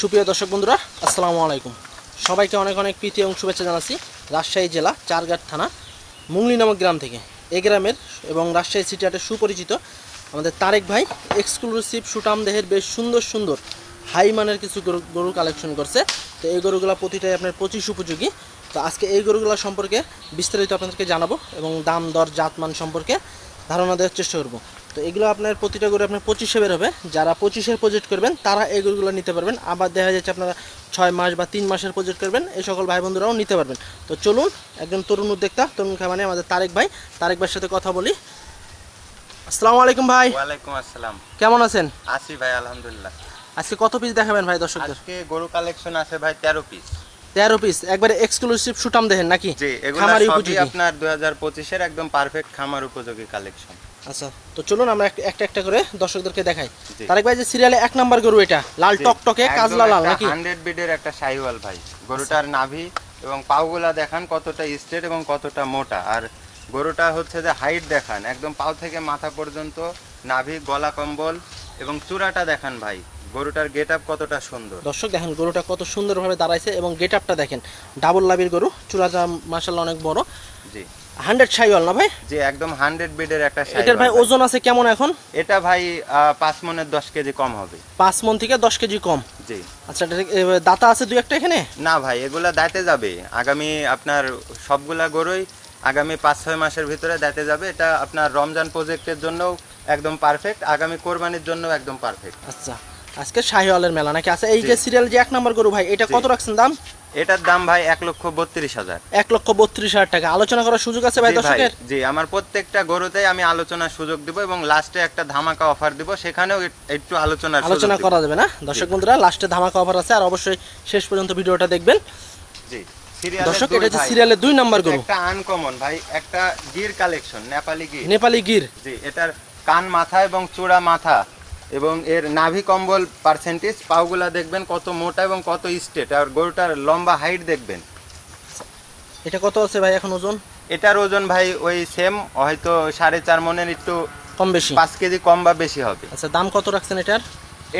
সুপ্রিয় দর্শক বন্ধুরা, আসসালামু আলাইকুম। সবাইকে অনেক অনেক প্রীতি এবং শুভেচ্ছা জানাচ্ছি রাজশাহী জেলা চারঘাট থানা, মুংলি নামক গ্রাম থেকে। এ গ্রামের এবং রাজশাহী সিটি হাটের সুপরিচিত আমাদের তারেক ভাই এক্সক্লুসিভ সুটাম দেহের বেশ সুন্দর সুন্দর হাই মানের কিছু গরু গরু কালেকশন করছে। তো এই গরুগুলো প্রতিটাই আপনার পঁচিশ উপযোগী। তো আজকে এই গরুগুলো সম্পর্কে বিস্তারিত আপনাদেরকে জানাব এবং দাম, দর, জাতমান সম্পর্কে ধারণা দেওয়ার চেষ্টা করব। তো এগুলো আপনার প্রতিটা গরু আপনার পঁচিশে বের হবে। যারা পঁচিশের প্রজেক্ট করবেন তারা এই গরুগুলো নিতে পারবেন। আবার দেখা যাচ্ছে আপনারা ছয় মাস বা তিন মাসের প্রজেক্ট করবেন এই সকল ভাই বন্ধুরাও নিতে পারবেন। তো চলুন একজন তরুণ উদ্যোক্তা তরুণ খামানে আমাদের তারেক ভাই। তারেক ভাইয়ের সাথে কথা বলি। আসসালামু আলাইকুম ভাই। ওয়ালাইকুম আসসালাম। কেমন আছেন? আছি ভাই আলহামদুলিল্লাহ। আজকে কত পিস দেখাবেন ভাই দর্শকদের? আজকে গরু কালেকশন আছে ভাই তেরো পিস তেরো পিস একবারে এক্সক্লুসিভ সুটাম দেখেন নাকি? জি এগুলো সবই আপনার দুই হাজার পঁচিশের একদম পারফেক্ট খামার উপযোগী কালেকশন আচ্ছা তো চলুন আমরা একটা একটা করে দর্শকদেরকে দেখাই। তারেক ভাই যে সিরিয়ালে এক নাম্বার গরু এটা লাল টকটকে কাজলা লাল নাকি? হান্ড্রেড বিডের একটা শাহিওয়াল ভাই। গরুটার নাভি এবং পাউগুলা দেখান কতটা স্ট্রেট এবং কতটা মোটা। আর গরুটা হচ্ছে যে হাইট দেখান একদম পাও থেকে মাথা পর্যন্ত নাভি গলা কম্বল এবং চূড়াটা দেখান ভাই। গরুটার গেট আপ কতটা সুন্দর। দর্শক দেখেন গরুটা কত সুন্দরভাবে দাঁড়াইছে এবং গেট আপটা দেখেন। ডাবল লাভির গরু চূড়াটা মাসাল্লাহ অনেক বড়। জি। হান্ড্রেড সাইওয়াল না ভাই? যে একদম হান্ড্রেড বিডের একটা এটার ভাই। ওজন আছে কেমন এখন? এটা ভাই পাঁচ মনের দশ কেজি কম হবে। পাঁচ মন থেকে দশ কেজি কম? জি। আচ্ছা দাতা আছে দুই একটা এখানে? না ভাই এগুলা দাঁতে যাবে। আগামী আপনার সবগুলা গরুই আগামী পাঁচ ছয় মাসের ভিতরে দাঁতে যাবে। এটা আপনার রমজান প্রজেক্টের জন্য একদম পারফেক্ট আগামী কোরবানির জন্য একদম পারফেক্ট আচ্ছা আজকে শাহিওয়ালের মেলা নাকি? আচ্ছা এই যে সিরিয়াল যে এক নাম্বার গরু ভাই এটা কত রাখছেন দাম? এটার দাম ভাই এক লক্ষ বত্রিশ হাজার। এক লক্ষ বত্রিশ হাজার টাকা। আলোচনা করার সুযোগ আছে ভাই দর্শকের? জি আমার প্রত্যেকটা গরুতেই আমি আলোচনার সুযোগ দিব এবং লাস্টে একটা ধামাকা অফার দিব সেখানেও একটু আলোচনার সুযোগ আলোচনা করা যাবে না? দর্শক বন্ধুরা লাস্টে ধামাকা অফার আছে আর অবশ্যই শেষ পর্যন্ত ভিডিওটা দেখবেন। জি সিরিয়ালের দর্শক দুই এটা হচ্ছে সিরিয়ালের দুই নাম্বার গরু। একটা আনকমন ভাই একটা গির কালেকশন নেপালি গির। নেপালি গির। জি এটার কান মাথা এবং চূড়া মাথা। এবং এর নাভি কম্বল পার্সেন্টেজ পাওগুলা দেখবেন কত মোটা এবং কত স্টেট আর গরুটার লম্বা হাইট দেখবেন। এটা কত আছে ভাই এখন ওজন? এটার ওজন ভাই ওই সেম হয়তো সাড়ে চার মনের একটু কম বেশি। পাঁচ কেজি কম বা বেশি হবে। আচ্ছা দাম কত রাখছেন এটার?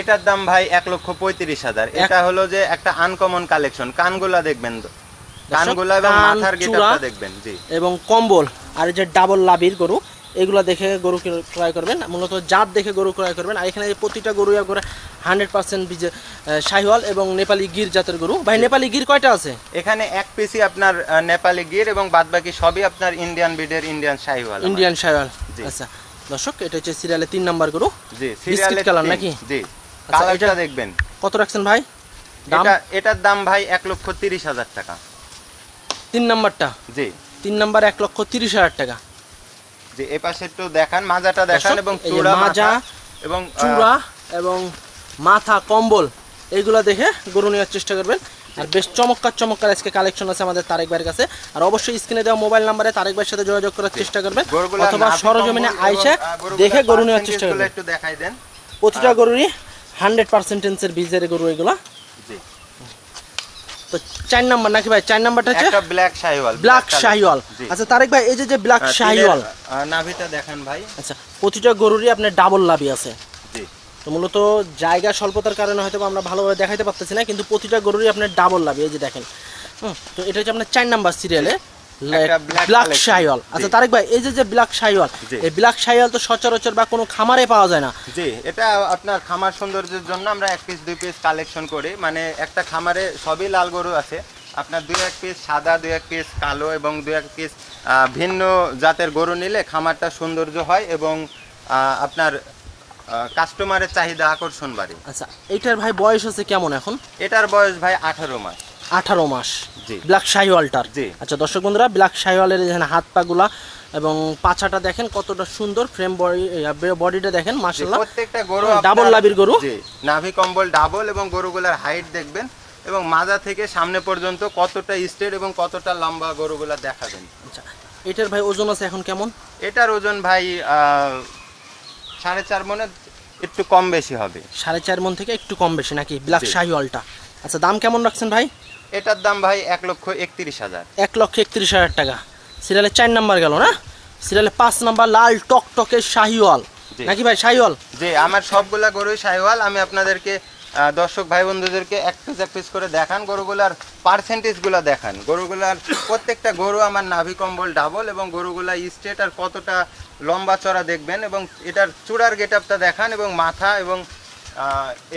এটার দাম ভাই এক লক্ষ পঁয়ত্রিশ হাজার। এটা হলো যে একটা আনকমন কালেকশন কানগুলা দেখবেন তো। কানগুলা এবং মাথার গেটআপটা দেখবেন জি। এবং কম্বল আর এই যে ডাবল লাভির গরু এগুলো দেখে গরু ক্রয় করবেন। মূলত জাত দেখে গরু ক্রয় করবেন। আর এখানে প্রতিটা গরু করে হান্ড্রেড পার্সেন্ট বিজে শাহিওয়াল এবং নেপালি গির জাতের গরু। ভাই নেপালি গির কয়টা আছে? এখানে এক পিসি আপনার নেপালি গির এবং বাদবাকি সবই আপনার ইন্ডিয়ান ব্রিডের ইন্ডিয়ান শাহিওয়াল ইন্ডিয়ান শাহিওয়াল। আচ্ছা দর্শক এটা হচ্ছে সিরিয়ালে তিন নাম্বার গরু। জি বিস্কিট কালার নাকি? জি আচ্ছা, কালারটা দেখবেন। কত রাখছেন ভাই? এটা এটার দাম ভাই এক লক্ষ তিরিশ হাজার টাকা। তিন নাম্বারটা? জি। তিন নাম্বার এক লক্ষ তিরিশ হাজার টাকা। জি এ পাশে একটু দেখান মাজাটা দেখান এবং চূড়া মাজা, এবং চূড়া এবং মাথা কম্বল এইগুলো দেখে গরু নেওয়ার চেষ্টা করবেন। আর বেশ চমৎকার চমৎকার আজকে কালেকশন আছে আমাদের তারেক ভাইয়ের কাছে। আর অবশ্যই স্ক্রিনে দেওয়া মোবাইল নাম্বারে তারেক ভাইয়ের সাথে যোগাযোগ করার চেষ্টা করবেন। অথবা সরজমিনে আইসে দেখে গরু নেওয়ার চেষ্টা করবেন। একটু দেখাই দেন। প্রতিটা গরুরই হান্ড্রেড পার্সেন্টেন্সের বীজের গরু এগুলো। তো চার নাম্বার নাকি ভাই? চার নাম্বারটা হচ্ছে একটা ব্ল্যাক শাহিওয়াল ব্ল্যাক শাহিওয়াল। আচ্ছা তারেক ভাই এই যে যে ব্ল্যাক শাহিওয়াল। নাভিটা দেখেন ভাই। আচ্ছা প্রতিটা গরুরই আপনার ডাবল লাভি আছে। জি। তো মূলত জায়গা স্বল্পতার কারণে হয়তো আমরা ভালোভাবে দেখাইতে পারতেছি না কিন্তু প্রতিটা গরুরই আপনার ডাবল লাভি এই যে দেখেন। হুম, তো এটা হচ্ছে আপনার চার নাম্বার সিরিয়ালে ব্ল্যাক শাইওয়াল। আচ্ছা তারেক ভাই এই যে যে ব্ল্যাক শাইওয়াল এই ব্ল্যাক শাইওয়াল তো সচরাচর বা কোনো খামারে পাওয়া যায় না। জি এটা আপনার খামার সৌন্দর্যের জন্য আমরা এক পিস দুই পিস কালেকশন করি। মানে একটা খামারে সবই লাল গরু আছে। আপনার দুই এক পিস সাদা দুই এক পিস কালো এবং দুই এক পিস আহ, ভিন্ন জাতের গরু নিলে খামারটা সৌন্দর্য হয় এবং আহ, আপনার কাস্টমারের চাহিদা আকর্ষণ বাড়ে। আচ্ছা এটার ভাই বয়স হচ্ছে কেমন এখন? এটার বয়স ভাই আঠারো মাস। আঠারো মাস। জি। ব্ল্যাক শাইওয়ালটার জি। আচ্ছা দর্শক বন্ধুরা ব্ল্যাক শাইওয়ালের এখানে হাত পাগুলা এবং পাছাটা দেখেন কতটা সুন্দর ফ্রেম বডি বডিটা দেখেন মাসাল্লাহ প্রত্যেকটা গরু ডাবল লাভির গরু? জি নাভি কম্বল ডাবল এবং গরুগুলার হাইট দেখবেন এবং মাজা থেকে সামনে পর্যন্ত কতটা স্ট্রেট এবং কতটা লম্বা গরুগুলা দেখাবেন। আচ্ছা এটার ভাই ওজন আছে এখন কেমন? এটার ওজন ভাই সাড়ে চার মনে একটু কম বেশি হবে। সাড়ে চার মন থেকে একটু কম বেশি নাকি? ব্ল্যাক। শাহিওয়ালটা আচ্ছা দাম কেমন রাখছেন ভাই? এটার দাম ভাই এক লক্ষ একত্রিশ হাজার। এক লক্ষ একত্রিশ হাজার টাকা। সিরিয়ালে চার নাম্বার গেল না? সিরিয়ালে পাঁচ নাম্বার লাল টকটকে শাহিওয়াল। জি। নাকি ভাই শাহিওয়াল? যে আমার সবগুলা গরুই সাইওয়াল আমি আপনাদেরকে দর্শক ভাই বন্ধুদেরকে এক পিস এক পিস করে দেখান। গরুগুলার পার্সেন্টেজগুলো দেখান। গরুগুলার প্রত্যেকটা গরু আমার নাভি কম্বল ডাবল এবং গরুগুলা স্টেট আর কতটা লম্বা চড়া দেখবেন এবং এটার চূড়ার গেট আপটা দেখান এবং মাথা এবং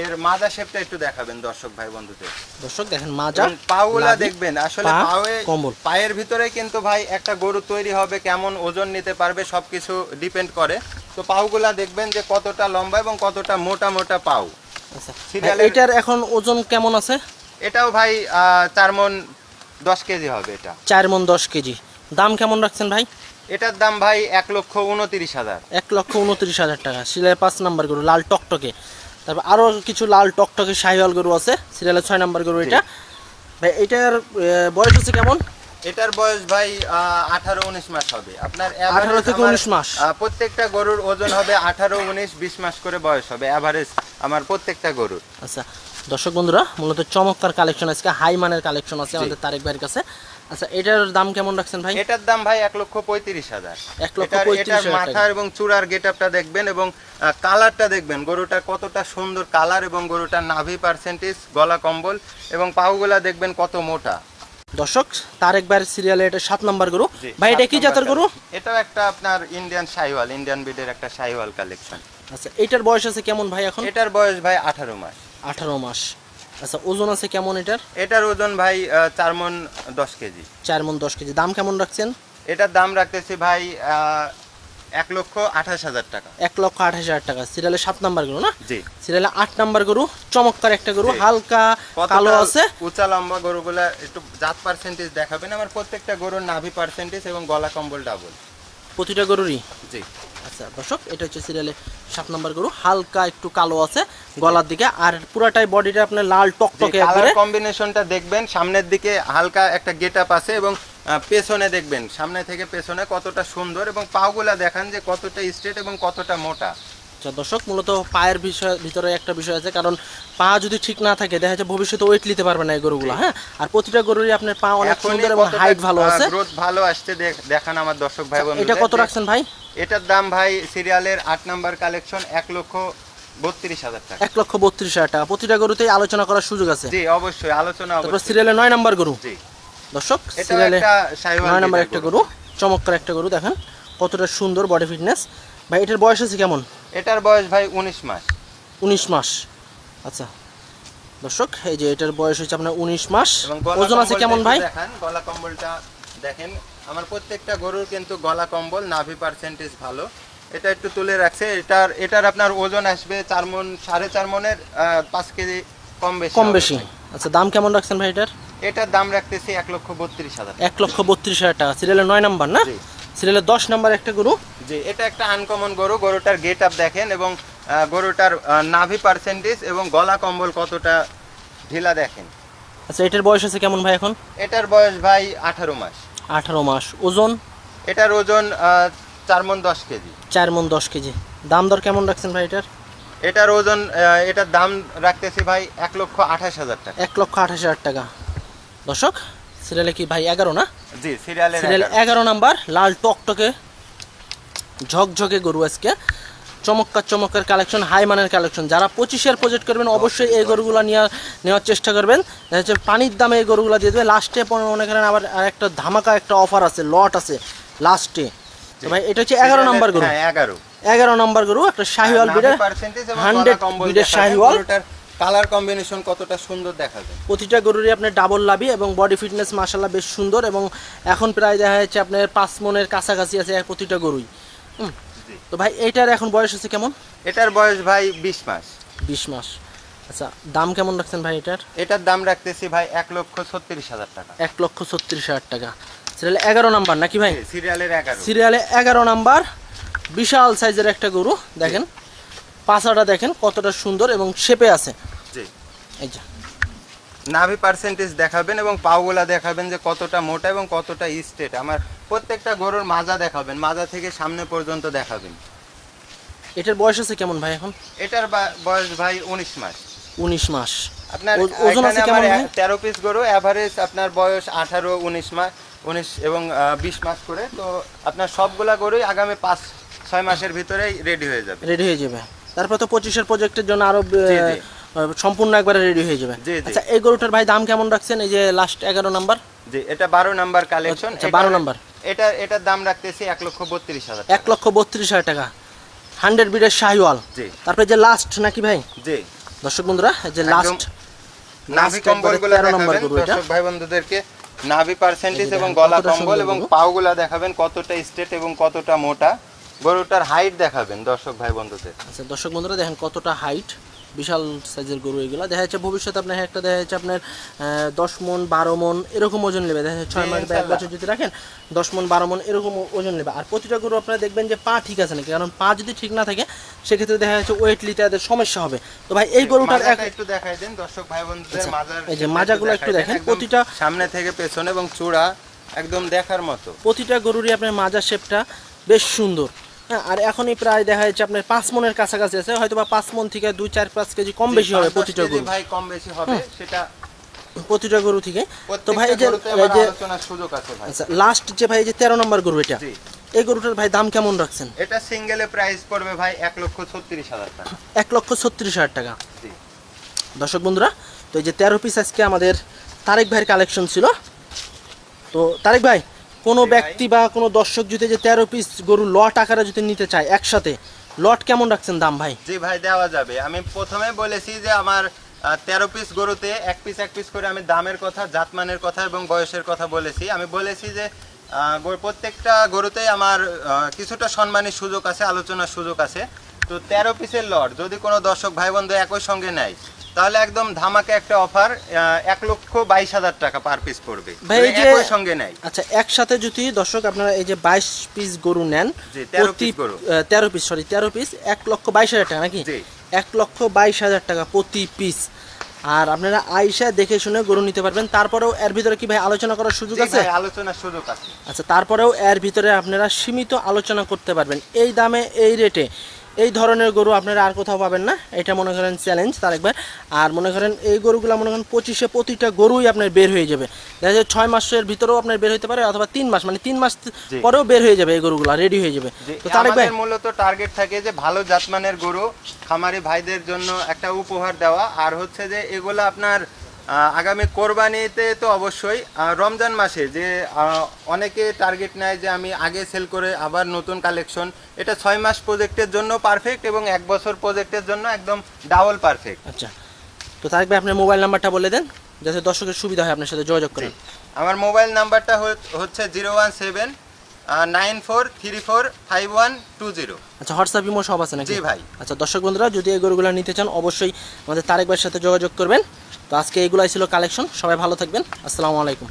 এর মাজা শেপটা একটু দেখাবেন দর্শক ভাই বন্ধুদের। দর্শক দেখেন মাজা পাগুলা দেখবেন আসলে পায়ে। পায়ের ভিতরে কিন্তু ভাই একটা গরু তৈরি হবে কেমন ওজন নিতে পারবে সবকিছু ডিপেন্ড করে। তো পাউগুলা দেখবেন যে কতটা লম্বা এবং কতটা মোটা মোটা পাউ আচ্ছা এটার এখন ওজন কেমন আছে? এটাও ভাই চার মন দশ কেজি হবে এটা। চার মন দশ কেজি। দাম কেমন রাখছেন ভাই? এটার দাম ভাই এক লক্ষ উনত্রিশ হাজার। এক লক্ষ উনত্রিশ হাজার টাকা। সিরিয়ালের পাঁচ নাম্বার গরু লাল টকটকে। তারপর আরও কিছু লাল টকটকে শাহিওয়াল গরু আছে সিরিয়ালের ছয় নাম্বার গরু এটা। ভাই এটার বয়স হচ্ছে কেমন? এটার বয়স ভাই আঠারো উনিশ মাস হবে। আপনার 18 average থেকে 19 মাস। প্রত্যেকটা গরুর ওজন হবে আঠারো উনিশ বিশ মাস করে বয়স হবে অ্যাভারেজ আমার প্রত্যেকটা গরুর। আচ্ছা দর্শক বন্ধুরা মূলত চমৎকার কালেকশন আজকে হাই মানের কালেকশন আছে আমাদের তারেক ভাইয়ের কাছে। আচ্ছা এটার দাম কেমন রাখছেন ভাই? এটার দাম ভাই এক লক্ষ পঁয়ত্রিশ হাজার। এক লক্ষ এটার- মাথা এবং চূড়ার গেটআপটা দেখবেন এবং কালারটা দেখবেন। গরুটা কতটা সুন্দর কালার এবং গরুটার নাভি পার্সেন্টেজ গলা কম্বল এবং পাউগুলা দেখবেন কত মোটা। দর্শক তারেক ভাইয়ের সিরিয়ালে এটা সাত নাম্বার গরু। ভাই এটা কি জাতের গরু। এটাও একটা আপনার ইন্ডিয়ান শাহিওয়াল ইন্ডিয়ান ব্রিডের একটা শাহিওয়াল কালেকশন আচ্ছা এটার বয়স আছে কেমন ভাই এখন? এটার বয়স ভাই আঠারো মাস। আঠারো মাস। আচ্ছা ওজন আছে কেমন এটার? এটার ওজন ভাই চার মন দশ কেজি। চার মন দশ কেজি। দাম কেমন রাখছেন? এটার দাম রাখতেছি ভাই এক লক্ষ আঠাশ হাজার টাকা। এক লক্ষ আঠাশ হাজার টাকা। সিরিয়ালে সাত নাম্বার গরু না? জি। সিরিয়ালে আট নাম্বার গরু চমৎকার একটা গরু হালকা কালো আছে। উঁচা লম্বা গরুগুলা একটু জাত পার্সেন্টেজ দেখাবেন। আমার প্রত্যেকটা গরুর নাভি পার্সেন্টেজ এবং গলা কম্বল ডাবল প্রতিটা গরুরই? জি। আচ্ছা দর্শক এটা হচ্ছে সিরিয়ালে সাত নম্বর গরু। হালকা একটু কালো আছে গলার দিকে। আর পুরাটাই বডিটা আপনার লাল টকটকে কালার কম্বিনেশনটা দেখবেন সামনের দিকে হালকা একটা গেট আপ আছে এবং পেছনে দেখবেন সামনে থেকে পেছনে কতটা সুন্দর এবং পাওগুলা দেখান যে কতটা স্ট্রেট এবং কতটা মোটা। আচ্ছা দর্শক মূলত পায়ের বিষয় ভিতরে একটা বিষয় আছে কারণ পা যদি ঠিক না থাকে দেখা যাচ্ছে ভবিষ্যতে ওয়েট নিতে পারবে না এই গরুগুলো হ্যাঁ? আর প্রতিটা গরুরই আপনার পা অনেক সুন্দর এবং হাইট ভালো আছে। গ্রোথ ভালো আসছে দেখ- দেখান আমার দর্শক ভাই বন্ধু এটা কত রাখছেন ভাই? এটার দাম ভাই সিরিয়ালের আট নাম্বার কালেকশন এক লক্ষ বত্রিশ হাজার টাকা। এক লক্ষ বত্রিশ হাজার টাকা। প্রতিটা গরুতেই আলোচনা করার সুযোগ আছে। জি অবশ্যই আলোচনা তারপর সিরিয়ালে নয় নাম্বার গরু। দর্শক এটা সিরিয়ালে নয় নাম্বার একটা গরু। চমৎকার একটা গরু দেখেন। কতটা সুন্দর বডি ফিটনেস ভাই এটার বয়স আছে কেমন? এটার বয়স ভাই উনিশ মাস। উনিশ মাস। আচ্ছা দর্শক এই যে এটার বয়স হচ্ছে আপনার উনিশ মাস। ওজন আছে কেমন ভাই? দেখান গলা কম্বলটা দেখেন। আমার প্রত্যেকটা গরুর কিন্তু গলা কম্বল নাভি পার্সেন্টেজ ভালো। এটা একটু তুলে রাখছে। এটার এটার আপনার ওজন আসবে চার মন সাড়ে চার মনের পাঁচ কেজি কম বেশি কম বেশি। আচ্ছা দাম কেমন রাখছেন ভাই এটার? এটার দাম রাখতেছি এক লক্ষ বত্রিশ হাজার এক লক্ষ বত্রিশ হাজার টাকা। সিরিয়ালের নয় নাম্বার না। সিরিয়ালের দশ নাম্বার একটা গরু। জি এটা একটা আনকমন গরু। গরুটার গেট আপ দেখেন এবং গরুটার নাভি পার্সেন্টেজ এবং গলা কম্বল কতটা ঢিলা দেখেন। আচ্ছা এটার বয়স আছে কেমন ভাই এখন? এটার বয়স ভাই আঠারো মাস। আঠারো মাস। ওজন? এটার ওজন চার মন দশ কেজি। চার মন দশ কেজি। দাম দর কেমন রাখছেন ভাই এটার? এটার ওজন এটার দাম রাখতেছি ভাই এক লক্ষ আঠাশ হাজার টাকা। এক লক্ষ আঠাশ হাজার টাকা। দর্শক সিরিয়ালে কি ভাই এগারো না? জি সিরিয়ালের সিরিয়াল এগারো। নাম্বার লাল টকটকে ঝকঝকে গরু আজকে। চমৎকার চমৎকার কালেকশন হাই মানের কালেকশন যারা পঁচিশের প্রজেক্ট করবেন অবশ্যই এই গরুগুলো নিয়ে নেওয়ার চেষ্টা করবেন। যাচ্ছে পানির দামে এই গরুগুলো দিয়ে দেবে। লাস্টে মনে করেন আবার একটা ধামাকা একটা অফার আছে লট আছে লাস্টে ভাই এটা হচ্ছে এগারো নাম্বার গরু। হ্যাঁ এগারো। এগারো নাম্বার গরু একটা শাহিওয়াল বিডের হান্ড্রেড বিডের শাহিওয়াল। কালার কম্বিনেশন কতটা সুন্দর দেখা যায়? প্রতিটা গরুরই আপনার ডাবল লাভি এবং বডি ফিটনেস মাসাল্লাহ বেশ সুন্দর এবং এখন প্রায় দেখা যাচ্ছে আপনার পাঁচ মনের কাছাকাছি আছে প্রতিটা গরুই। তো ভাই এটার এখন বয়স আছে কেমন? এটার বয়স ভাই বিশ মাস। বিশ মাস। আচ্ছা দাম কেমন রাখছেন ভাই এটার? এটার দাম রাখতেছি ভাই এক লক্ষ ছত্রিশ হাজার টাকা। এক লক্ষ ছত্রিশ হাজার টাকা। সিরিয়ালে এগারো নাম্বার নাকি ভাই? সিরিয়ালের এগারো। সিরিয়ালে এগারো নাম্বার। বিশাল সাইজের একটা গরু দেখেন। পাছাটা দেখেন কতটা সুন্দর এবং শেপে আছে। জি। এই যে। নাভি পার্সেন্টেজ দেখাবেন এবং পাওগুলা দেখাবেন যে কতটা মোটা এবং কতটা স্টেট আমার প্রত্যেকটা গরুর মাজা দেখাবেন মাজা থেকে সামনে পর্যন্ত দেখাবেন। এটার বয়স আছে কেমন ভাই এখন? এটার বয়স ভাই উনিশ মাস। উনিশ মাস। আপনার ওজন আছে কেমন ভাই? তেরো পিস গরু অ্যাভারেজ আপনার বয়স আঠারো উনিশ মাস উনিশ এবং বিশ মাস করে। তো আপনার সবগুলা গরুই আগামী পাঁচ ছয় মাসের ভিতরেই রেডি হয়ে যাবে। রেডি হয়ে যাবে। তারপর তো পঁচিশের প্রজেক্টের জন্য আরও। সম্পূর্ণ একবারে রেডি হয়ে যাবে। আচ্ছা এই গরুটার ভাই দাম কেমন রাখছেন? এই যে লাস্ট এগারো নাম্বার জি এটা বারো নাম্বার কালেকশন আচ্ছা, 12 নাম্বার। এটা এটার দাম রাখতেছি এক লক্ষ বত্রিশ হাজার এক লক্ষ বত্রিশ হাজার টাকা। হান্ড্রেড বিডের শাহিওয়াল। জি। তারপরে যে লাস্ট নাকি ভাই? জি। দর্শক বন্ধুরা যে লাস্ট নাভি Last কম্বলগুলো একবারে 13 নম্বর দেখাবেন। দর্শক ভাই বন্ধুদেরকে নাভি পার্সেন্টেজ এবং গলা কম্বল এবং। পাওগুলা দেখাবেন কতটা স্ট্রেট এবং কতটা মোটা। গরুটার হাইট দেখাবেন দর্শক ভাই বন্ধুদের। আচ্ছা দর্শক বন্ধুরা দেখেন কতটা হাইট বিশাল সাইজের গরু এগুলো। দেখা যাচ্ছে ভবিষ্যতে আপনার একটা দেখা যাচ্ছে আপনার দশ মন বারো মন এরকম ওজন নেবে। দেখা যাচ্ছে ছয় মাস বা এক বছর যদি রাখেন দশ মন বারো মন এরকম ওজন নেবে। আর প্রতিটা গরু আপনারা দেখবেন যে পা ঠিক আছে নাকি? কারণ পা যদি ঠিক না থাকে সেক্ষেত্রে দেখা যাচ্ছে ওয়েট লিতে এদের সমস্যা হবে। তো ভাই এই গরুটার এক একটু দেখাই দেন দর্শক ভাই বন্ধুদের আচ্ছা, এই যে মাজাগুলো একটু দেখেন, প্রতিটা- সামনে থেকে পেছনে এবং চূড়া একদম দেখার মতো। প্রতিটা গরুরই আপনার মাজার শেপটা বেশ সুন্দর। আর এখনই প্রায় দেখা যাচ্ছে আপনার পাঁচ মনের কাছাকাছি আছে। হয়তো বা পাঁচ মন থেকে দুই চার পাঁচ কেজি কম বেশি হবে প্রতিটা গরু। ভাই কম বেশি হবে সেটা প্রতিটা গরু থেকে। তো ভাই এই যে সুযোগ আছে ভাই। আচ্ছা লাস্ট যে ভাই যে তেরো নম্বর গরু এটা এই গরুটার ভাই দাম কেমন রাখছেন? এটা সিঙ্গেলে প্রাইস পড়বে ভাই এক লক্ষ ছত্রিশ হাজার টাকা। এক লক্ষ ছত্রিশ হাজার টাকা। জি। দর্শক বন্ধুরা তো এই যে তেরো পিস আজকে আমাদের তারেক ভাইয়ের কালেকশন ছিল। তো তারেক ভাই কোনো ব্যক্তি বা কোনো দর্শক যদি যে তেরো পিস গরু লট আকারে যদি নিতে চায় একসাথে লট কেমন রাখছেন দাম ভাই? জি ভাই, দেওয়া যাবে। আমি প্রথমে বলেছি যে আমার তেরো পিস গরুতে এক পিস এক পিস করে আমি দামের কথা, জাতমানের কথা এবং বয়সের কথা বলেছি। আমি বলেছি যে প্রত্যেকটা গরুতেই আমার কিছুটা সম্মানের সুযোগ আছে, আলোচনার সুযোগ আছে। তো তেরো পিসের লট যদি কোনো দর্শক ভাই বন্ধু একই সঙ্গে নেয় তাহলে একদম ধামাকে একটা অফার এক লক্ষ বাইশ হাজার টাকা পার পিস পড়বে। ভাই, এই যে- একই সঙ্গে নেয় আচ্ছা একসাথে যদি দর্শক আপনারা এই যে বাইশ পিস গরু নেন জি, 13 প্রতি পিস গরু। তেরো পিস সরি তেরো পিস এক লক্ষ বাইশ হাজার টাকা নাকি? এক লক্ষ বাইশ হাজার টাকা প্রতি পিস। আর আপনারা আইসা দেখে শুনে গরু নিতে পারবেন। তারপরেও এর ভিতরে কি ভাই আলোচনা করার সুযোগ আছে? আলোচনার সুযোগ আছে। আচ্ছা তারপরেও এর ভিতরে আপনারা সীমিত আলোচনা করতে পারবেন। এই দামে এই রেটে এই ধরনের গরু আপনারা আর কোথাও পাবেন না। এটা মনে করেন চ্যালেঞ্জ তার একবার। আর মনে করেন এই গরুগুলো মনে করেন পঁচিশে প্রতিটা গরুই আপনার বের হয়ে যাবে। দেখা যায় ছয় মাসের ভিতরেও আপনার বের হতে পারে অথবা তিন মাস মানে তিন মাস পরেও বের হয়ে যাবে এই গরুগুলো রেডি হয়ে যাবে। তো ভাই আমাদের মূলত টার্গেট থাকে যে ভালো জাতমানের গরু খামারি ভাইদের জন্য একটা উপহার দেওয়া। আর হচ্ছে যে এগুলো আপনার আগামী কোরবানিতে তো অবশ্যই রমজান মাসে যে অনেকে টার্গেট নেয় যে আমি আগে সেল করে আবার নতুন কালেকশন এটা ছয় মাস প্রজেক্টের জন্য পারফেক্ট এবং এক বছর প্রজেক্টের জন্য একদম ডাবল পারফেক্ট আচ্ছা। তো তারেক ভাই আপনার মোবাইল নাম্বারটা বলে দেন যাতে দর্শকের সুবিধা হয় আপনার সাথে যোগাযোগ করেন আমার মোবাইল নাম্বারটা হচ্ছে zero one seven nine four three four five one two zero. আচ্ছা হোয়াটসঅ্যাপ ইমো সব আছে নাকি? জি ভাই। আচ্ছা দর্শক বন্ধুরা যদি এই গরুগুলো নিতে চান অবশ্যই আমাদের তারেক ভাইয়ের সাথে যোগাযোগ করবেন। তো আজকে এগুলাই ছিল কালেকশন সবাই ভালো থাকবেন। আসসালামু আলাইকুম।